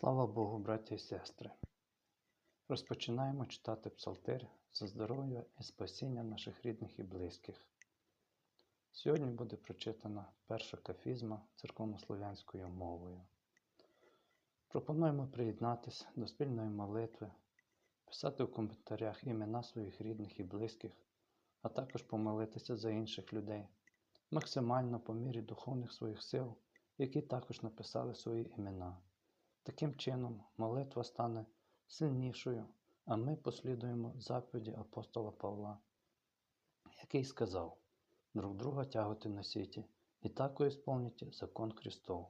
Слава Богу, браті і сестри! Розпочинаємо читати Псалтир за здоров'я і спасіння наших рідних і близьких. Сьогодні буде прочитана перша кафізма церковнослов'янською мовою. Пропонуємо приєднатися до спільної молитви, писати у коментарях імена своїх рідних і близьких, а також помолитися за інших людей, максимально по мірі духовних своїх сил, які також написали свої імена. Таким чином, молитва стане сильнішою, а ми послідуємо заповіді апостола Павла, який сказав: друг друга тягати на сіті і тако ісполніті закон Христов.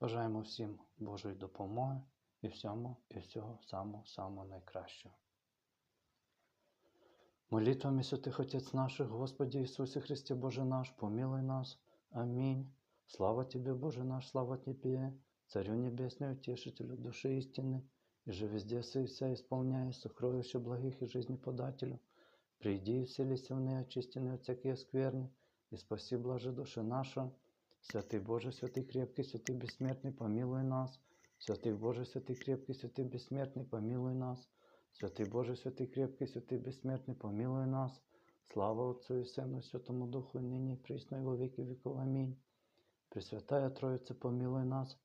Бажаємо всім Божої допомоги і всьому, і всього самого самого найкращого. Молитвами святих Отець наших, Господи Ісусе Христе Боже наш, помилуй нас. Аминь. Слава Тебе, Боже наш, слава Тебе, Царю Небесный, Утешителю души истины, и же везде сей вся исполняя сокровища благих и жизнеподателю. Приди, вселися в неї, очистенные от всякие скверны, и спаси, блаже души наша. Святый Боже, святый крепкий, святый бессмертный, помилуй нас. Святый Боже, святый крепкий, святый бессмертный, помилуй нас. Святый Боже, святый крепкий, святый бессмертный, помилуй нас. Слава Отцу и Сыну, и Святому Духу, и ныне и присно, и во веки веков. Аминь. Пресвятая Троица, помилуй нас.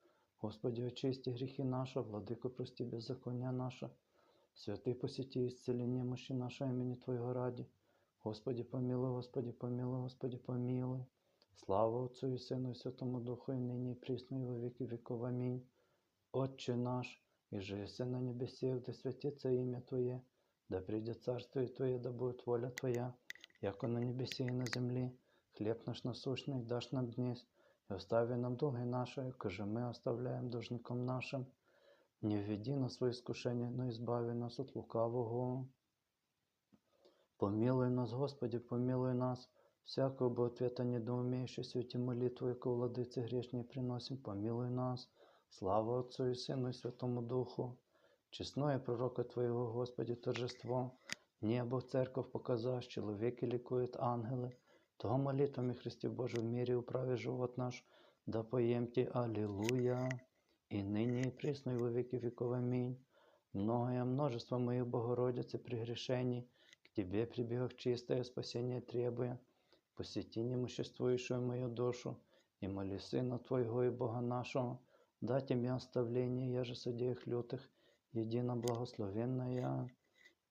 Господи, очисти гріхи наші, владико, прості беззаконня наше, святи посіті ісцеління мощі нашої імені Твоєго раді. Господи, помилуй, Господи, помилуй, Господи, помилуй. Слава Отцу і Сину, і Святому Духу, і нині, і прісно, і во віки віков. Амінь. Отче наш, і жиси на небесах, де святиться ім'я Твоє, да прийде царство і Твоє, да буде воля Твоя, як на небесі і на землі. Хлеб наш насущний даш нам днесь, и остави нам долги наши, каже мы оставляем должником нашим. Не введи нас в свое искушение, но избави нас от лукавого. Помилуй нас, Господи, помилуй нас, всякого бы ответа недоумеющей святи молитву, яку владиці грешні приносим, помилуй нас. Слава Отцу и Сыну и Святому Духу. Честное пророка Твоего, Господи, торжество, небо в церковь показав, человеки ликуют ангелы, того молитвами Христе Боже в мире управи живот наш, да поемте Аллилуйя, и ныне и присно и во веки веков. Аминь. Многое множество моих Богородицы прегрешений, к Тебе прибегах чистое спасение требуя, посети немуществующую мою душу, и моли Сына Твоего и Бога нашего, дать им оставление, я же судеях лютых, едино благословенная.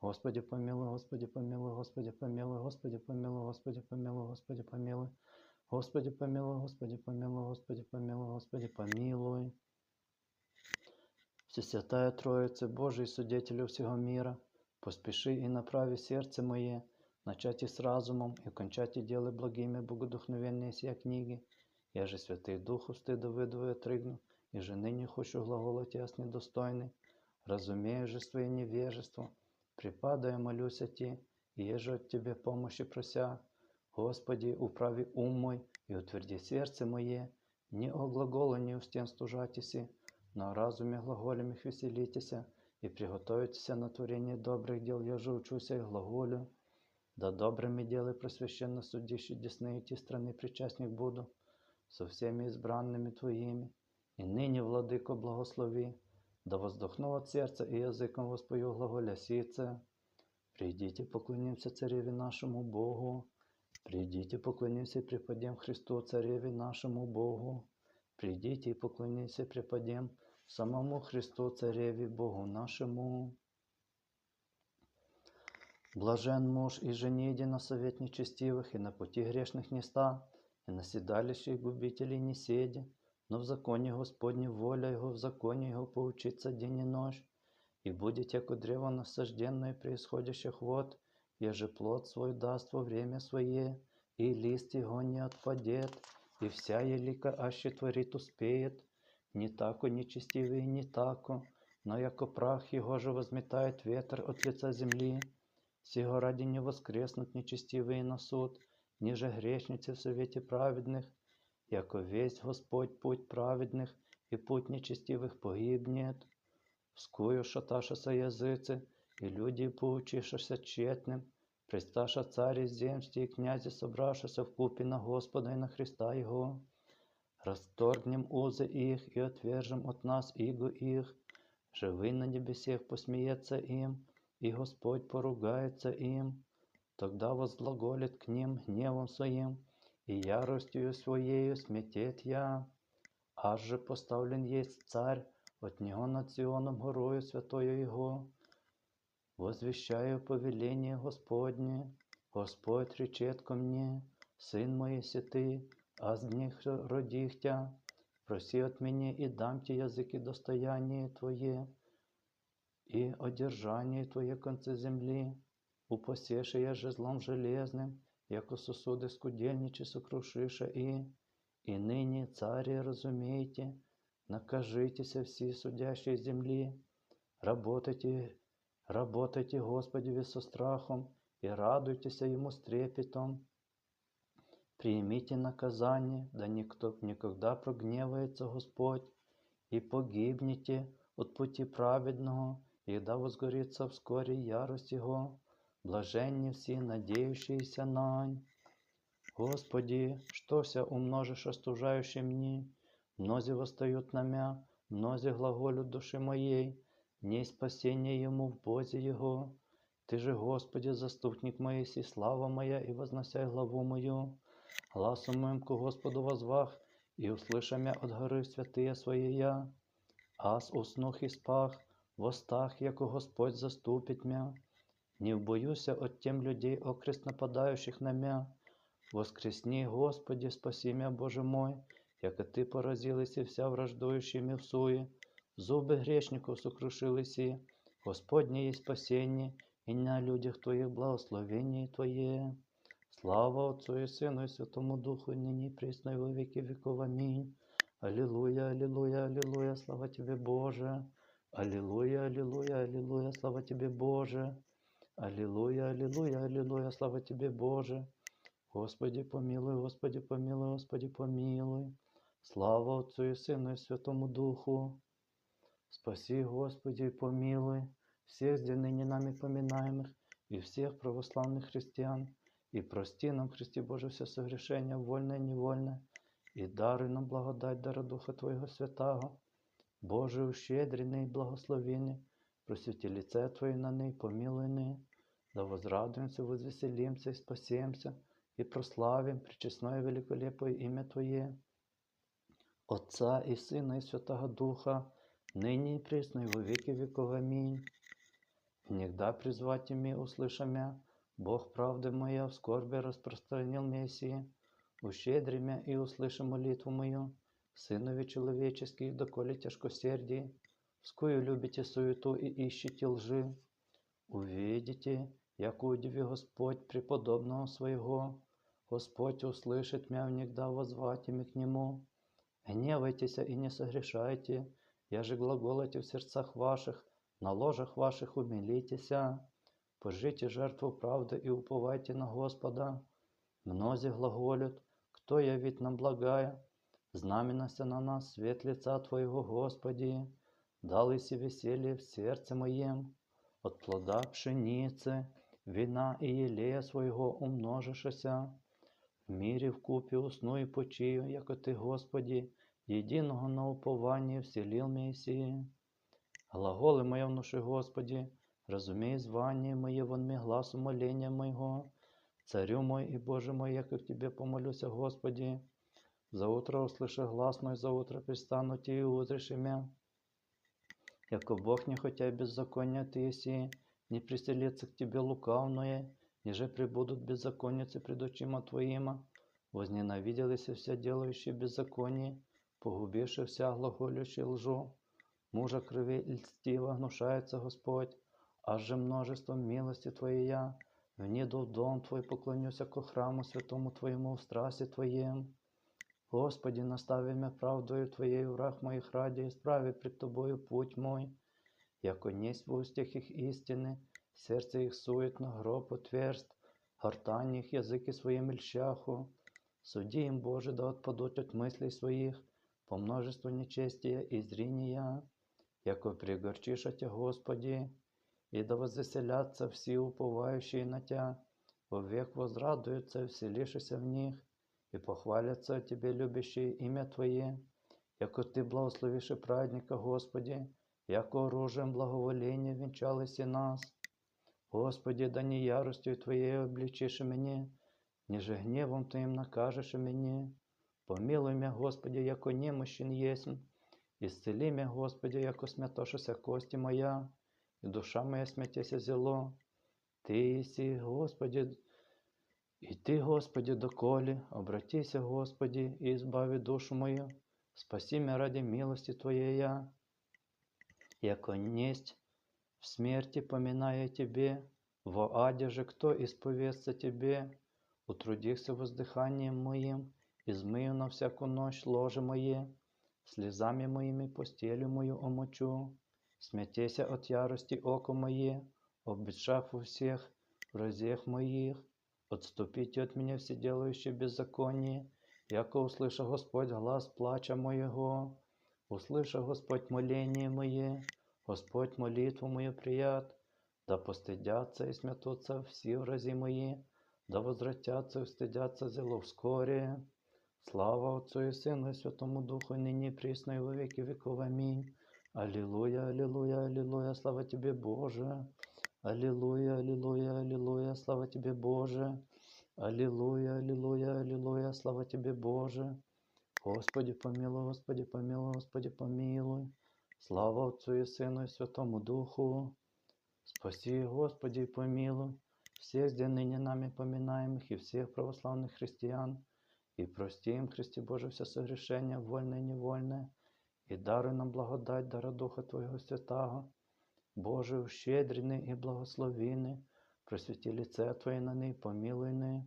Господи помилуй, Господи помилуй, Господи помилуй, Господи помилуй, Господи помилуй, Господи помилуй. Господи помилуй, Господи помилуй, Господи помилуй, Господи помилуй. Всесвятая Троица, Божий Судетелю всего мира, поспеши и направи сердце мое, начать и с разумом, и кончать и делай благими богодухновенные сия книги. Я же Святый Духу стыда выдвою отрыгну, и же ныне хочу глаголать яс недостойный, разумею же свое невежество, припадая молюсь о Ти, и еже от Тебе помощи прося. Господи, управи ум мой и утверди сердце мое, не о глаголании устен стужатися, но о разуме глаголем их веселитеся, и приготовитеся на творение добрых дел, я же учуся и глаголю. Да добрыми делай просвященно судишь десны эти страны причастник буду, со всеми избранными Твоими, и ныне, Владыко, благослови, да воздохну от сердца и языком воспою глаголясице. Придите, поклонимся Цареве нашему Богу. Придите, поклонимся и преподем Христу, Цареве нашему Богу. Придите и поклонимся и преподем самому Христу, Цареве Богу нашему. Блажен муж и жени иди на совет нечестивых, и на пути грешных не ста, и на седалище их губителей не седи, но в законе Господне воля Его, в законе Его поучиться день и ночь, и будет, яко древо насажденное при исходящих вод, еже плод свой даст во время свое, и лист его не отпадет, и вся елика аще творит успеет, не тако нечестивые, не тако, но яко прах его же возметает ветер от лица земли. Сего ради не воскреснут нечестивые на суд, ниже грешницы в совете праведных, яко весь Господь путь праведных, и путь нечестивых погибнет. Вскую шаташася языцы, и люди, поучившися тщетным, предсташа цари земсти и князи, собравшися в купе на Господа и на Христа Его. Расторгнем узы их и отвержем от нас иго их. Живый на небесех посмеется им, и Господь поругается им. Тогда возглаголит к ним гневом своим, и яростью своею сметет я. Аж же поставлен есть царь, от него над Сионом горою святою Его. Возвещаю повеление Господне, Господь речет ко мне, Сын мой си ты, аз них родих тя, проси от меня и дам тебе языки достояние Твое, и одержание Твое концы земли, упосеше я жезлом железным, яко сосуды скудельничи сокрушиша и, и ныне, цари, разумейте, накажитеся всі судящие земли, работайте, работайте Господеве со страхом и радуйтесь Ему с трепетом. Примите наказание, да никто никогда прогневается Господь, и погибнете от пути праведного, и да возгорится вскоре ярость Его, блаженні всі, надеющиеся нань. Господи, что вся умножишь остужающий мне, мнози восстают на мя, мнози глаголют души моей, не спасение ему в Бозе Его. Ты же, Господи, заступник моей, си слава моя, и возносяй главу мою. Гласом моим ко Господу возвах, и услыша мя от горы святые свои я. Аз уснух и спах, востах, яко Господь заступит мя. Не убоюся от тем людей, окрест нападающих на мя. Воскресни, Господи, спаси мя, Боже мой, яко Ты поразились и вся враждующими в суе. Зубы грешников сокрушились и, Господне есть спасение, и на людях Твоих благословение Твое. Слава Отцу и Сыну и Святому Духу, и ныне и пресно и во веки веков. Аминь. Аллилуйя, аллилуйя, аллилуйя, слава Тебе, Боже. Аллилуйя, аллилуйя, аллилуйя, слава Тебе, Боже. Аллилуйя, аллилуйя, аллилуйя, слава Тебе, Боже. Господи, помилуй, Господи, помилуй, Господи, помилуй. Слава Отцу и Сыну и Святому Духу. Спаси, Господи, и помилуй всех здесь ныне нами поминаемых и всех православных христиан, и прости нам, Христе Боже, все согрешения, вольное и невольное, и даруй нам благодать дара Духа Твоего Святого. Боже, ущедренный и благословенный, просвети лице Твое на ны, помилуй ны, да возрадуемся, возвеселимся и спасемся, и прославим пречестное великолепое имя Твое, Отца и Сына и Святого Духа, ныне и пресно и во веки веков. Аминь. Негда призвать ими, услыша мя, Бог правды моя в скорби распространил Мессии, ущедри мя и услыши молитву мою, Сынове человеческий, доколе тяжкосердие, вскую любите суету и ищете лжи. Увидите, як удиви Господь преподобного своего, Господь услышит мя внегда возвать ими к Нему. Гневайтеся и не согрешайте, я же глаголите в сердцах ваших, на ложах ваших умилитеся, пожите жертву правды и уповайте на Господа. Мнози глаголют, кто явит нам благая, знаменася на нас свет лица Твоего, Господи, далися веселье в сердце моем, от плода пшеницы, вина и елея своего умножишася, в мире в купе усну и почию, яко Ты, Господи, единого на упование вселил Мессии. Глаголи моя внуши, Господи, разумей звание мое вон мне гласу моления моего, Царю мой и Боже мой, яко к Тебе помолюся, Господи. За утро услыши глас мой, за утро пристану Ти и узришь имя. Яко Бог не хотя беззакония Ты еси, не приселится к Тебе лукавное, ниже прибудут беззаконницы пред очима Твоима, возненавиделись все делающие беззаконие, погубивши вся глаголющие лжу. Мужа крови льстиво гнушается Господь, аж же множеством милости Твоей я, вниду в дом Твой поклонюся ко храму святому Твоему в страсти Твоем. Господи, настави меня правдою Твоею, враг моих ради, исправи пред Тобою путь мой, яко несть в устях их истины, сердце их суетно, гроб отверст, гортань их языки своим льщаху. Суди им, Боже, да отпадут от мыслей своих, по множеству нечестия и зрения, яко пригорчишь о Тя, Господи, и да возвеселятся все уповающие на Тя, вовек возрадуются и вселишься в них, и похвалятся о Тебе, любящие имя Твое, яко Ты благословишь и праздника, Господи, яко оружием благоволения венчалось и нас. Господи, да не яростью Твоей обличишь меня, ниже гневом Твоим накажешь меня. Помилуй меня, Господи, яко немощен есмь, исцели меня, Господи, яко смятошися кости моя, и душа моя смятеся зело. Ты иси, Господи, и Ты, Господи, доколе, обратися, Господи, и избави душу мою, спаси меня ради милости Твоей я, яко несть в смерти поминая Тебе, во аде же кто исповестся Тебе, утрудихся воздыханием моим, измыю на всяку ночь ложе мое, слезами моими постелю мою омочу, смятеся от ярости око мое, обещав у всех вразех моих, отступите от меня все делающие беззаконие, яко услыша Господь глаз плача моего, услыша Господь моление мое, Господь молитву мою прият, да постыдятся и смятутся все врази мои, да возвратятся и стыдятся зело вскоре. Слава Отцу и Сыну и Святому Духу, ныне и присно и во веки веков. Аминь. Аллилуйя, аллилуйя, аллилуйя, слава Тебе, Боже. Аллилуйя, аллилуйя, аллилуйя, слава Тебе, Боже. Аллилуйя, аллилуйя, аллилуйя, слава Тебе, Боже. Господи, помилуй, Господи, помилуй, Господи, помилуй. Слава Отцу и Сыну и Святому Духу. Спаси, Господи, и помилуй всех здесь ныне нами поминаемых и всех православных христиан, и прости им, Христе Боже, все согрешения, вольное и невольное, и даруй нам благодать, дара Духа Твоего Святого. Боже, ущедренный и благословенный, просвети лице Твое на них, помилуй них.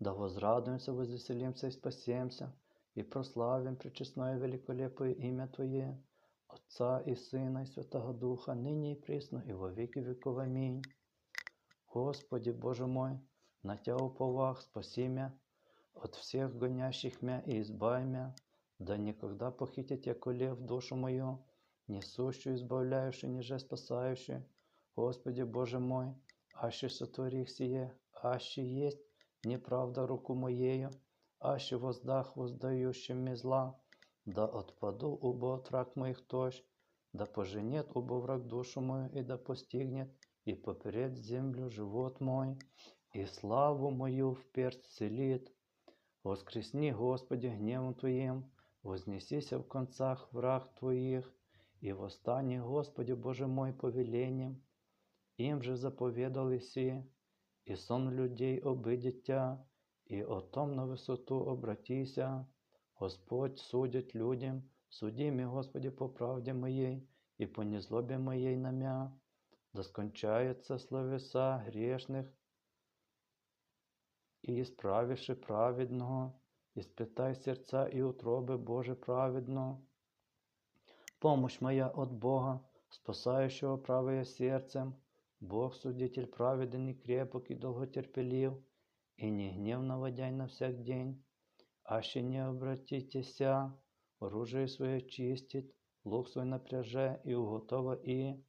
Да возрадуемся, возвеселимся и спасемся, и прославим пречестное великолепое имя Твое, Отца и Сына и Святого Духа, ныне и присно, и во веки веков. Аминь. Господи, Боже мой, на Тя уповах, спаси мя от всех гонящих мя и избавь мя, да никогда похитить яко лев душу мою, несущую, избавляющую, ниже спасающую. Господи, Боже мой, аще сотвори сие, аще есть неправда руку моею, аще воздах воздающим мне зла, да отпаду убо от враг моих тощ, да поженет убо враг душу мою и да постигнет, и поперед землю живот мой, и славу мою в перст целит. Воскресни, Господи, гневом Твоим, вознесися в концах враг Твоих, и восстани, Господи, Боже мой, повелением. Им же заповедали си, и сон людей обидять Тя, и о том на висоту обратися. Господь судить людям, суди мій, Господи, по правді моей, и по незлобе моей намя, да скончается словеса грешных, и исправивши праведного, испытай сердца и утробы Боже праведно. Помощь моя от Бога, спасающего правое сердцем, Бог судитель праведен и крепок и долготерпелив, и не гнев наводяй на всяк день, аще не обратитеся, оружие свое чистит, лук свой напряже и уготова и,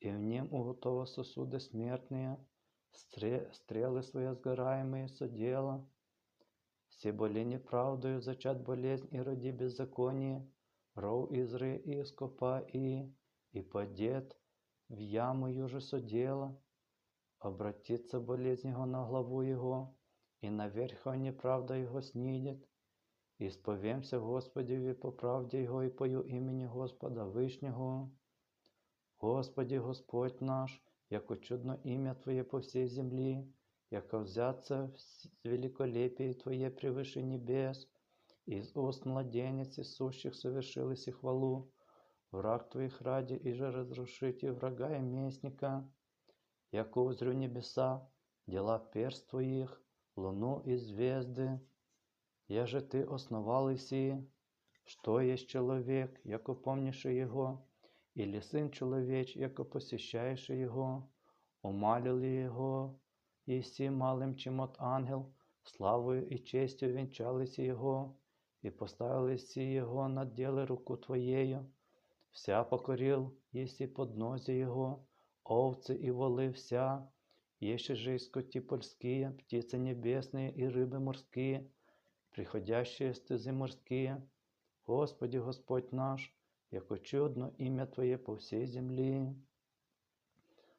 и в нем уготова сосуды смертные, стре- стрелы свои сгораемые содела, все боли неправдою зачат болезнь и роди беззаконие, ров изры и скопа и, и падет в яму юже содела, обратится болезнь его на главу его, и наверх неправда его снидет. І сповімся Господеві по правді Його і пою імені Господа Вишнього. Господи, Господь наш, яко чудно ім'я Твоє по всій землі, яко взяться з великолепие Твоє превыше небес, из уст младенец и сущих совершилось и хвалу, Враг твоих ради, и же разрушите врага и местника, яко узрю небеса, дела перст твоих, луну и звезды, Яже Ты основал всі, что есть человек, як помніше Его, или Сын Человеч, як посещаешь Его, умалили Его, і всі малим чим от ангел, славою і честю вінчалися його, і поставили всі його на діле руку твоєю вся покорил, еси поднозе его, овцы и волы вся, еще же и скоти польские, птицы небесные и рыбы морские, приходящие стези морские. Господи, Господь наш, яко чудно ім'я Твоє по всій землі.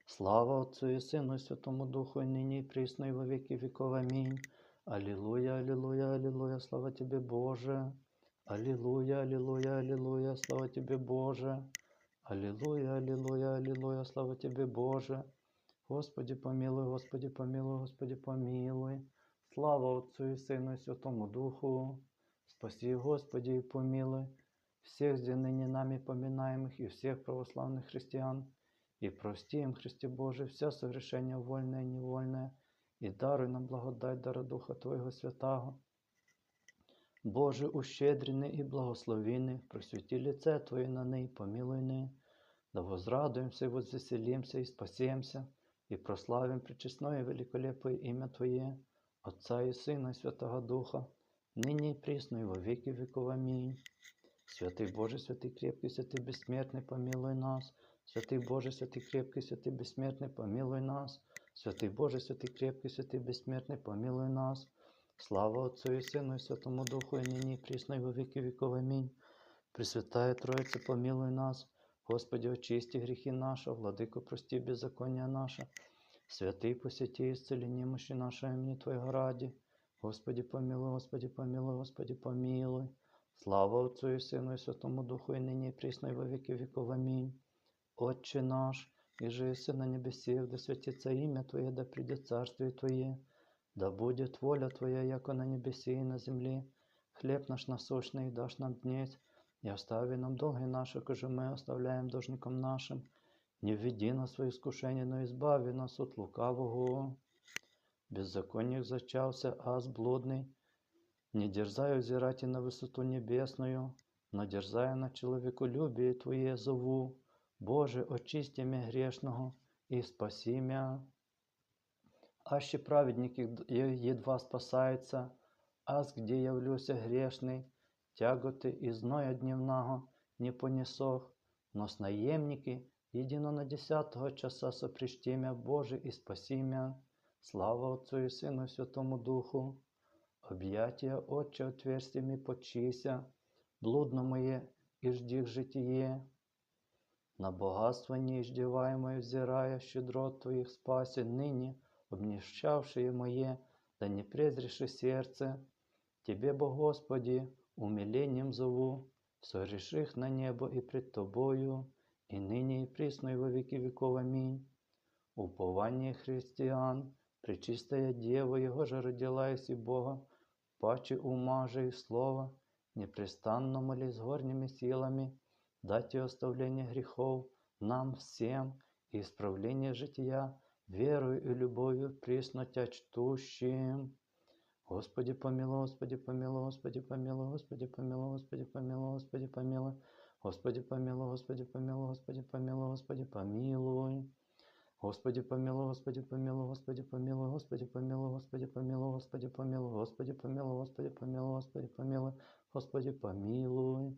Слава Отцу і Сину, і Святому Духу, і нині, і присно, і во віки віков. Амінь. Алілуя, алілуя, алілуя, слава Тобі, Боже. Алілуя, алілуя, алілуя, слава Тобі, Боже. Алілуя, алілуя, алілуя, слава Тобі, Боже. Господи, помилуй, Господи, помилуй, Господи, помилуй. Слава Отцу і Сину, і Святому Духу. Спаси, Господи, и помилуй всех здесь ныне нами поминаемых и всех православных христиан, и прости им, Христе Божий, все совершение вольное и невольное, и даруй нам благодать дара Духа Твоего Святаго. Боже, ущедренный и благословенный, просвети лице Твое на ны, помилуй ны, да возрадуемся и возвеселимся и спасемся, и прославим пречестное и великолепное имя Твое, Отца и Сына и Святого Духа, нині і присно, і во віки віков. Амінь. Святий Боже, святий крепкий, святий безсмертний, помилуй нас. Святий Боже, святий крепкий, святий безсмертний, помилуй нас. Святий Боже, святий крепкий, святий безсмертний, помилуй нас. Слава Отцу і Сину, і Святому Духу, і нині, і і во віки віков. Амінь. Пресвятая Троїця, помилуй нас. Господи, очисти гріхи наші, владико, прости беззаконня наше. Святий посвяти ісцелі немощі нашої імені Твоєго раді. Господи, помилуй, Господи, помилуй, Господи, помилуй. Слава Отцу і Сину, і Святому Духу, і нині, і присно, і во віки віков. Амінь. Отче наш, и же еси на небесах, да святится имя Твое, да придет царствие Твое, да будет воля Твоя, яко на небесе и на земле. Хлеб наш насущный дашь нам днесь, и остави нам долги наши, коже мы оставляем должникам нашим. Не введи нас в свое искушение, но избави нас от лукавого. Беззаконник зачался, аз блудный. Не дерзай взирать и на высоту небесную, но дерзая на человеколюбие Твое зову. Боже, очисти мя грешного и спаси мя. аще праведники едва спасаються, аз где явлюся грешный, тяготы и зноя дневного не понесох, но снаємники едино на десятого часа сопрещемя Боже и спасімя, слава Отцу і Сину Святому Духу, объятия, Отче Отверстиями почися, блудно моє и жди житіє. На богатство не неіздіваємо взирая щедро Твоих спасі нині обнищавшее мое, да не презреши сердце. Тебе, Бо Господи, умилением зову, согреших на небо и пред Тобою, и ныне и присно во веки веков. Аминь. Упование христиан, Пречистая Дева Его же родилась и Бога, паче ума же и слова, непрестанно молись горними силами, дайте оставление грехов нам всем и исправление жития, верою и любовью присно Тя. Господи помилуй, Господи помилуй, Господи помилуй, Господи помилуй, Господи помилуй, Господи помилуй, Господи помилуй, Господи помилуй, Господи помилуй, Господи помилуй. Господи помилуй, Господи помилуй, Господи помилуй, Господи помилуй, Господи помилуй, Господи помилуй, Господи помилуй, Господи помилуй, Господи помилуй, Господи помилуй.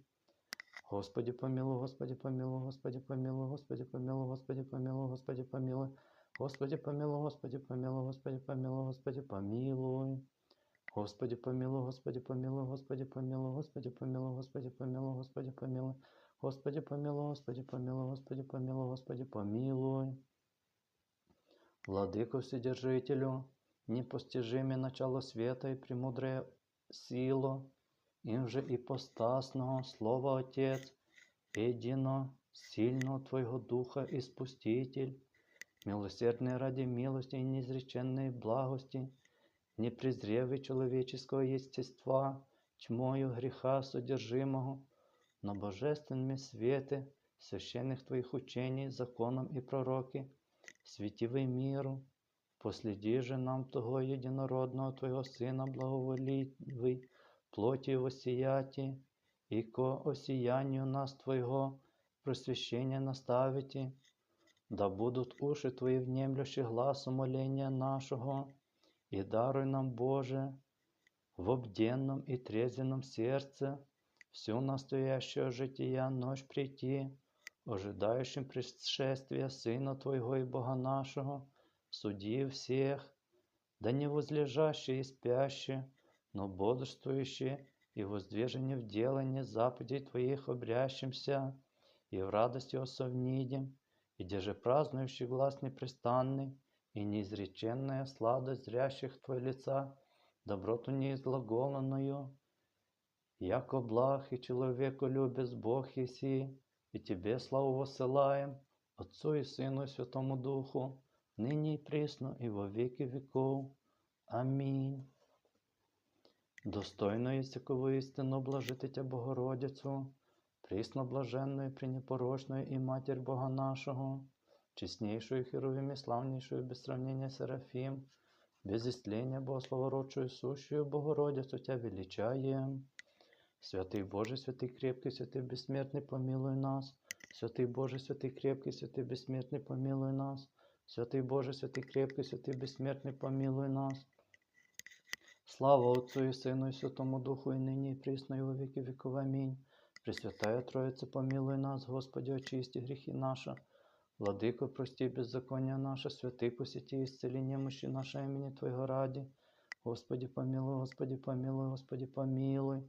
Господи помилуй, Господи помилуй, Господи помилуй, Господи помилуй, Господи помилуй, Господи помилуй, Господи, помилуй, Господи, помилуй, Господи, помилуй, Господи, помилуй. Господи, помилуй, Господи, помилуй, Господи, помилуй, Господи, помилуй, Господи, помилуй, Господи, помилуй. Господи, помилуй, Господи, помилуй, Господи, помилуй, Господи, помилуй. Владыку Вседержителю, непостижимое начало света и премудрая сила, им же ипостасного Слова Отец, едино, сильного Твоего Духа и Спуститель, милосердный ради милости и неизреченной благости, не презревый человеческого естества, тьмою греха содержимого, но божественными свете священных Твоих учений, законом и пророки, святивый миру, последи же нам того единородного Твоего Сына благоволивый, плоти воссияти, и ко осиянию нас Твоего просвещения наставите, да будут уши Твои внемлющи гласу моления нашего, и даруй нам, Боже, в обденном и трезвенном сердце всю настоящую жития ночь прийти, ожидающим пришествия Сына Твоего и Бога нашего, судьи всех, да не возлежащие и спящие, но бодрствующие и воздвижение в делании заповедей Твоих обрящимся, и в радости осовнидем, и деже празднующий глаз непрестанный, и неизреченная сладость зрящих Твое лица, доброту неизглаголанную, яко благ и человеку любез Бог еси, и Тебе славу посылаем, Отцу и Сыну и Святому Духу, ныне и присно, и во веки веков. Амінь. Достойно є всякого істину блажити Тя Богородицю, присно блаженною, пренепорочною і Матір Бога нашого, чеснейшую Херовим и славнейшую без сравнения Серафим, без истления Богословородчую сущую Богородицу Тя величаем. Святий Боже, святий крепкий, святий безсмертний, помилуй нас. Святий Боже, святий крепкий, святий безсмертний, помилуй нас. Святий Боже, святий крепкий, святий безсмертний, помилуй нас. Слава Отцу і Сину, і Святому Духу, і нині, і присно, і во віки віков. Амінь. Пресвятая Троїця, помилуй нас, Господи, очисти гріхи наші. Владико, прости беззаконня наше, святий посіті, ісцелі немощі наше імені Твоєго раді. Господи, помилуй, Господи, помилуй, Господи, помилуй.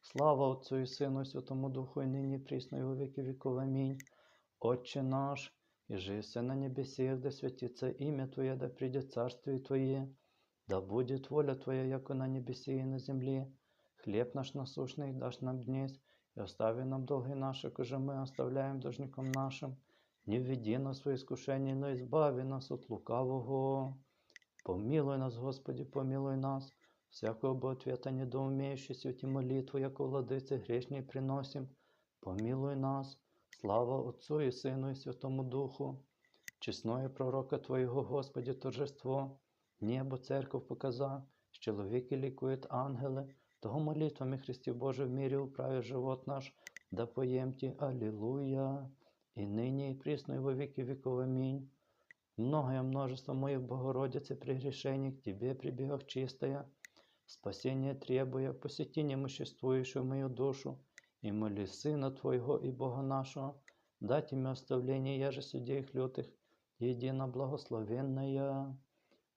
Слава Отцу і Сину, і Святому Духу, і нині, і присно, і во віки віков. Амінь. Отче наш, и жиси на небесех, да святится имя Твое, да придет царствие Твое, да будет воля Твоя, яко на небесе и на земле. Хлеб наш насущный дашь нам днесь, и остави нам долги наши, коже мы оставляем должником нашим. Не введи нас в свои искушения, но избави нас от лукавого. Помилуй нас, Господи, помилуй нас. Всякого бы ответа недоумеющий святи молитву, яко владыцы грешней приносим. Помилуй нас. Слава Отцу і Сину, і Святому Духу, чесної пророка Твоєго, Господі, торжество, небо, церков показа, що чоловіки лікують ангели, того молитвами Христі Боже в мірі управи живот наш, да поємті, Аллилуйя, і нині, і присно, і во віки віков. Амінь. Многое множество моих Богородицы прегрешений к Тебе прибегах чистая, спасение требуя, посети немуществующую мою душу, и моли Сына Твоего и Бога нашего, дать им оставление, я же судей их лютых, едино благословенная.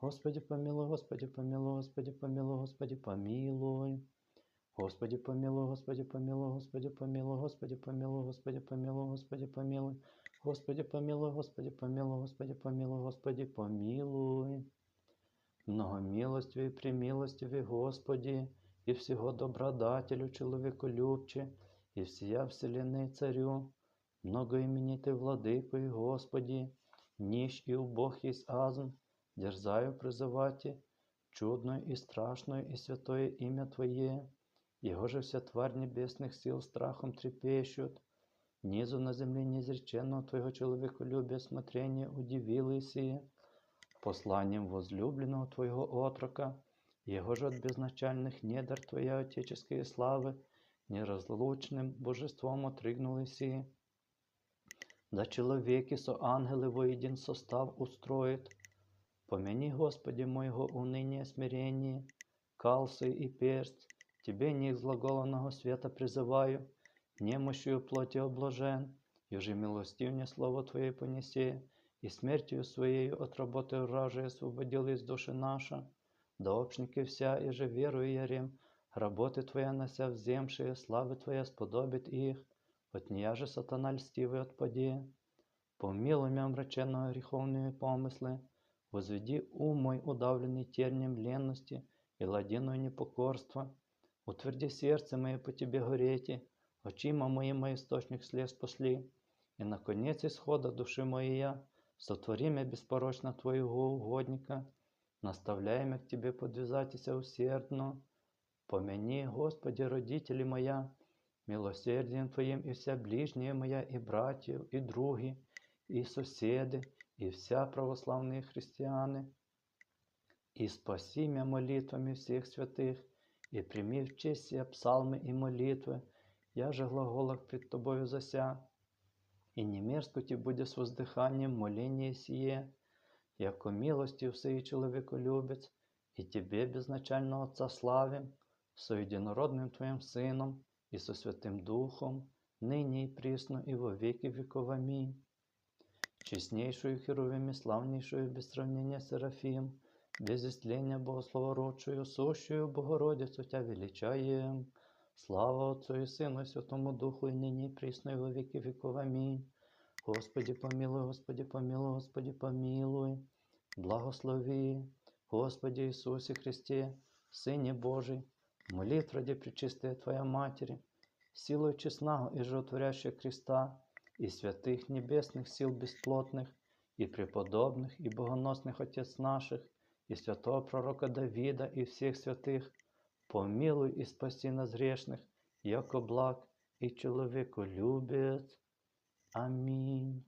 Господи помилуй, Господи помилуй, Господи помилуй, Господи помилуй. Господи помилуй, Господи помилуй, Господи помилуй, Господи помилуй, Господи помилуй, Господи помилуй. Господи помилуй, Господи помилуй, Господи помилуй, Господи помилуй. Многомилостивый, премилостивый Господи, и всего добродателю, человеколюбче, и всея вселенной царю, многоименитый владыко и Господи, нищ и убог есть азм, дерзаю призывати, чудное и страшное и святое имя Твое, Его же вся тварь небесных сил страхом трепещут, низу на земле неизреченного Твоего человеколюбия смотрение удивилось и посланием возлюбленного Твоего отрока, Его же от безначальных недр Твоей отеческой славы, неразлучным божеством отрыгнулись и да человеки со ангелы воедин состав устроит. Помяни, Господи, моего уныния смирения, калсы и перст, Тебе не из глаголанного света призываю, немощью плоти облажен, Юже милостив мне слово Твое понесе, и смертью Своею от работы вражей освободил из души наша, да общники вся, и же верую ярем, работы Твоя нося вземшие, славы Твоя сподобит их, от нея же сатана льстивый отпади. Помилуй меня омраченного греховными помыслы, возведи ум мой, удавленный тернием ленности и ладеную непокорства, утверди сердце мое по Тебе горети, очима моима источник слез пошли, и на конец исхода души моей, сотвори меня беспорочно Твоего угодника, наставляй меня к Тебе подвязатися усердно. Помяни, Господи, родители моя, милосердием Твоим и вся ближние моя, и братья, и други, и соседи, и вся православные христианы. И спаси меня молитвами всех святых, и прими в честь сия псалмы и молитвы, я же глаголах пред Тобою зася, и не мерзко Ти будет с воздыханием моление сие, яко милостью всей человеколюбец, и Тебе, безначального Отца, славим, со единородным Твоим Сыном и со Святым Духом, ныне и присно, и во веки веков. Аминь. Честнейшую Херувим и славнейшую без сравнения Серафим, без истления Богословородшую, сущую Богородицу Тя величаем. Слава Отцу и Сыну и Святому Духу, и ныне и присно, и во веки веков. Аминь. Господи помилуй, Господи помилуй, Господи помилуй. Благослови, Господи Иисусе Христе, Сыне Божий, молитв ради Пречистая Твоя Матери, силою честного и животворящего креста, и святых небесных сил бесплотных, и преподобных, и богоносных Отец наших, и святого пророка Давида, и всех святых, помилуй и спаси нас грешных, яко благ и человеку любец. Аминь.